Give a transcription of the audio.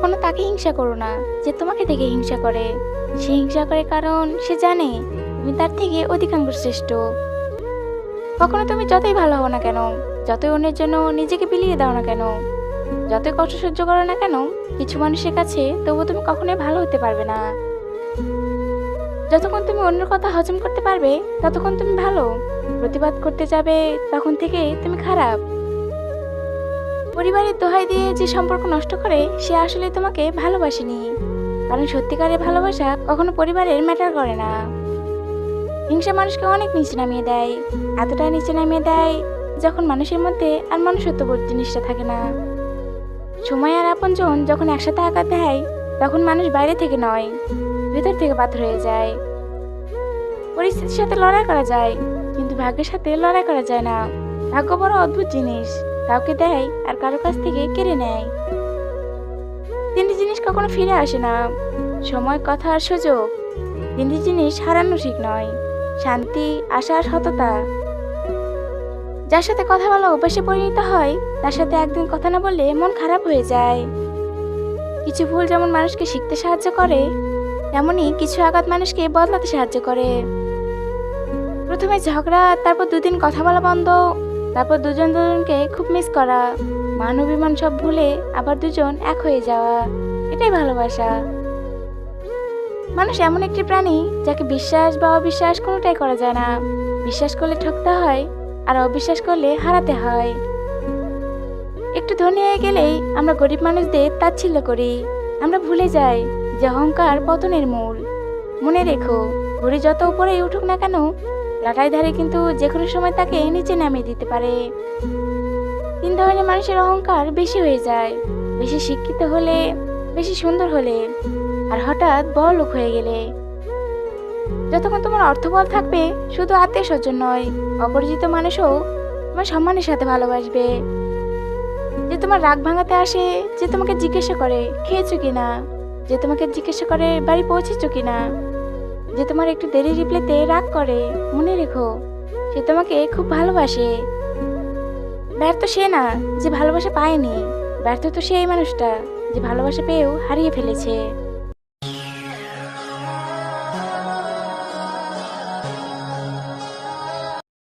কখনো তাকে হিংসা করো না যে তোমাকে দেখে হিংসা করে। সে হিংসা করে কারণ সে জানে তুমি তার থেকে অধিকাংশ শ্রেষ্ঠ। কখনো তুমি যতই ভালো হও না কেন, যতই অন্যের জন্য নিজেকে বিলিয়ে দাও না কেন, যতই কষ্ট সহ্য করো না কেন, কিছু মানুষের কাছে তবু তুমি কখনোই ভালো হতে পারবে না। যতক্ষণ তুমি অন্যের কথা হজম করতে পারবে, ততক্ষণ তুমি ভালো। প্রতিবাদ করতে যাবে, তখন থেকে তুমি খারাপ। পরিবারের দোহাই দিয়ে যে সম্পর্ক নষ্ট করে, সে আসলে তোমাকে ভালোবাসেনি। কারণ সত্যিকারের ভালোবাসা কখনো পরিবারের ম্যাটার করে না। হিংসা মানুষকে অনেক নিচে নামিয়ে দেয়। এতটাই নিচে নামিয়ে দেয় যখন মানুষের মধ্যে আর মনুষ্যত্ব বোধ জিনিসটা থাকে না। সময় আর আপনজন যখন একসাথে আঘাত দেয়, তখন মানুষ বাইরে থেকে নয়, ভেতর থেকে পাথর হয়ে যায়। পরিস্থিতির সাথে লড়াই করা যায়, কিন্তু ভাগ্যের সাথে লড়াই করা যায় না। ভাগ্য বড় অদ্ভুত জিনিস। কাউকে দেয় আর কারও কাছ থেকে কেড়ে নেয়। তিনটি জিনিস কখনো ফিরে আসে না। সময়, কথা আর সুযোগ। তিনটি জিনিস হারানো ঠিক নয়। শান্তি, আশা আর সততা। যার সাথে কথা বলা অভ্যাসে পরিণত হয়, তার সাথে একদিন কথা না বললে মন খারাপ হয়ে যায়। কিছু ভুল যেমন মানুষকে শিখতে সাহায্য করে তেমনই কিছু আঘাত মানুষকে বদলাতে সাহায্য করে। প্রথমে ঝগড়া, তারপর দুদিন কথা বলা বন্ধ তারপর দুজন দুজনকে খুব মিস করা। মান অভিমান সব ভুলে আবার দুজন এক হয়ে যাওয়া। এটাই ভালোবাসা। মানুষ এমন একটি প্রাণী যাকে বিশ্বাস বা অবিশ্বাস কোনোটাই করা যায় না। বিশ্বাস করলে ঠকতে হয় আর অবিশ্বাস করলে হারাতে হয়। একটু ধনী হয়ে গেলেই আমরা গরিব মানুষদের তাচ্ছিল্য করি। আমরা ভুলে যাই যে অহংকার পতনের মূল। মনে রেখো ঘড়ি যত উপরেই উঠুক না কেন লাটাই ধারে কিন্তু যে কোনো সময় তাকে নিচে নামিয়ে দিতে পারে। তিন ধরনের মানুষের অহংকার বেশি হয়ে যায়। বেশি শিক্ষিত হলে, বেশি সুন্দর হলে, আর হঠাৎ বড় লোক হয়ে গেলে। যতক্ষণ তোমার অর্থবল থাকবে, শুধু আত্মীয় স্বজন নয়, অপরিচিত মানুষও তোমার সম্মানের সাথে ভালোবাসবে। যে তোমার রাগ ভাঙাতে আসে, যে তোমাকে জিজ্ঞাসা করে, খেয়েছো কিনা? যে তোমাকে জিজ্ঞাসা করে, বাড়ি পৌঁছেছো কিনা? যে তোমার একটু দেরি রিপ্লেতে রাগ করে, মনে রেখো, সে তোমাকে খুব ভালোবাসে। ব্যর্থ সে না যে ভালোবাসা পায়নি, ব্যর্থ তো সেই মানুষটা যে ভালোবাসা পেয়েও হারিয়ে ফেলেছে।